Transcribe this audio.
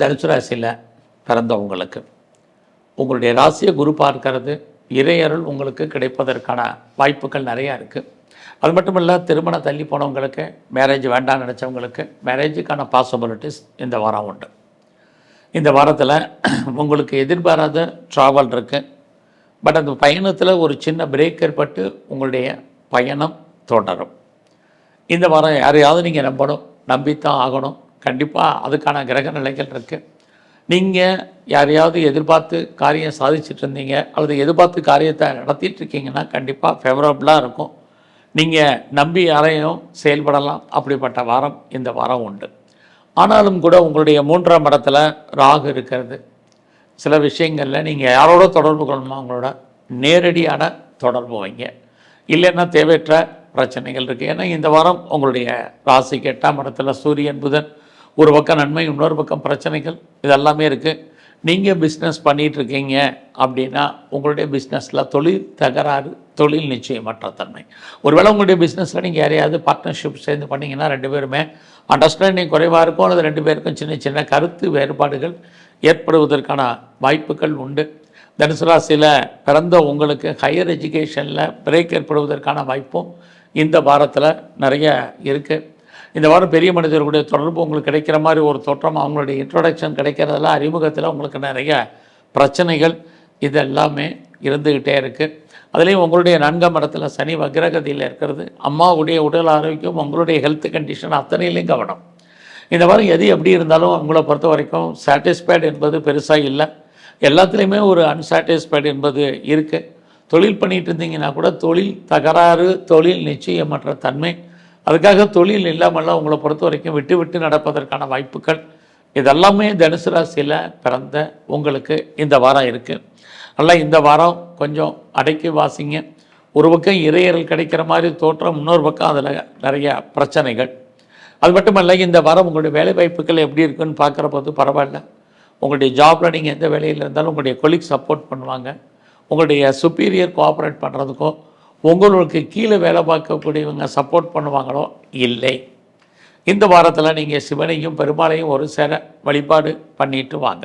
தனுசு ராசியில் பிறந்தவங்களுக்கு. உங்களுடைய ராசியை குரு பார்க்கறது இறையருள் உங்களுக்கு கிடைப்பதற்கான வாய்ப்புகள் நிறையா இருக்குது அது மட்டும் இல்லை திருமணம் தள்ளி போனவங்களுக்கு மேரேஜ் வேண்டாம் நினச்சவங்களுக்கு மேரேஜுக்கான பாசிபிலிட்டிஸ் இந்த வாரம் உண்டு. இந்த வாரத்தில் உங்களுக்கு எதிர்பாராத ட்ராவல் இருக்குது பட் அந்த பயணத்தில் ஒரு சின்ன பிரேக் ஏற்பட்டு உங்களுடைய பயணம் தொடரும். இந்த வாரம் யாரையாவது நீங்கள் நம்பணும் நம்பித்தான் ஆகணும். கண்டிப்பாக அதுக்கான கிரக நிலைகள் இருக்குது நீங்கள் யாரையாவது எதிர்பார்த்து காரியம் சாதிச்சிட்டு இருந்தீங்க அல்லது எதிர்பார்த்து காரியத்தை நடத்திட்டு இருக்கீங்கன்னா கண்டிப்பாக ஃபேவரபுளாக இருக்கும். நீங்கள் நம்பி யாரையும் செயல்படலாம். அப்படிப்பட்ட வாரம் இந்த வாரம் உண்டு. ஆனாலும் கூட உங்களுடைய மூன்றாம் இடத்துல ராகு இருக்கிறது. சில விஷயங்களில் நீங்கள் யாரோட தொடர்பு கொள்ளணுமோ அவங்களோட நேரடியான தொடர்பு வைங்க. இல்லைன்னா தேவையற்ற பிரச்சனைகள் இருக்குது ஏன்னா இந்த வாரம் உங்களுடைய ராசிக்கு எட்டாம் இடத்துல சூரியன் புதன் ஒரு பக்கம் நன்மை இன்னொரு பக்கம் பிரச்சனைகள். இதெல்லாமே இருக்குது நீங்கள் பிஸ்னஸ் பண்ணிகிட்ருக்கீங்க அப்படின்னா உங்களுடைய பிஸ்னஸில் தொழில் தகராறு தொழில் நிச்சயமற்ற தன்மை. ஒருவேளை உங்களுடைய பிஸ்னஸில் நீங்கள் யாரையாவது பார்ட்னர்ஷிப் சேர்ந்து பண்ணீங்கன்னா ரெண்டு பேருமே அண்டர்ஸ்டாண்டிங் குறைவாக இருக்கும். அல்லது ரெண்டு பேருக்கும் சின்ன சின்ன கருத்து வேறுபாடுகள் ஏற்படுவதற்கான வாய்ப்புகள் உண்டு. தனுசு ராசியில் பிறந்த உங்களுக்கு ஹையர் எஜுகேஷனில் பிரேக் ஏற்படுவதற்கான வாய்ப்பும் இந்த வாரத்தில் நிறைய இருக்குது இந்த வாரம் பெரிய மனிதர்களுடைய தொடர்பு உங்களுக்கு கிடைக்கிற மாதிரி ஒரு தோற்றம் அவங்களுடைய இன்ட்ரொடக்ஷன் கிடைக்கிறதெல்லாம் அறிமுகத்தில் உங்களுக்கு நிறைய பிரச்சனைகள் இது எல்லாமே இருந்துக்கிட்டே இருக்குது அதுலேயும் உங்களுடைய நான்காம் இடத்துல சனி வக்ரகதியில் இருக்கிறது. அம்மாவுடைய உடல் ஆரோக்கியம் உங்களுடைய ஹெல்த் கண்டிஷன் அத்தனையிலையும் கவனம். இந்த வாரம் எது எப்படி இருந்தாலும் உங்களை பொறுத்த வரைக்கும் சாட்டிஸ்ஃபைடு என்பது பெருசாக இல்லை. எல்லாத்துலேயுமே ஒரு அன்சாட்டிஸ்ஃபைடு என்பது இருக்குது தொழில் பண்ணிகிட்டு இருந்தீங்கன்னா கூட தொழில் தகராறு தொழில் நிச்சயமற்ற தன்மை அதுக்காக தொழில் இல்லாமல்லாம் உங்களை பொறுத்த வரைக்கும் விட்டு விட்டு நடப்பதற்கான வாய்ப்புகள். இதெல்லாமே தனுசு ராசியில் பிறந்த உங்களுக்கு இந்த வாரம் இருக்குது நல்லா இந்த வாரம் கொஞ்சம் அடக்கி வாசிங்க. ஒரு பக்கம் இறையறல் கிடைக்கிற மாதிரி தோற்றம் இன்னொரு பக்கம் அதில் நிறைய பிரச்சனைகள். அது மட்டும் இல்லை இந்த வாரம் உங்களுடைய வேலை வாய்ப்புகள் எப்படி இருக்குன்னு பார்க்குற போது பரவாயில்ல. உங்களுடைய ஜாப்பில் நீங்கள் எந்த வேலையில் இருந்தாலும் உங்களுடைய கொலீக் சப்போர்ட் பண்ணுவாங்க. உங்களுடைய சுப்பீரியர் கோஆப்ரேட் பண்ணுறதுக்கோ உங்களுக்கு கீழே வேலை பார்க்கக்கூடியவங்க சப்போர்ட் பண்ணுவாங்களோ? இல்லை. இந்த வாரத்தில் நீங்கள் சிவனையும் பெருமாளையும் ஒரு சேர வழிபாடு பண்ணிட்டு வாங்க.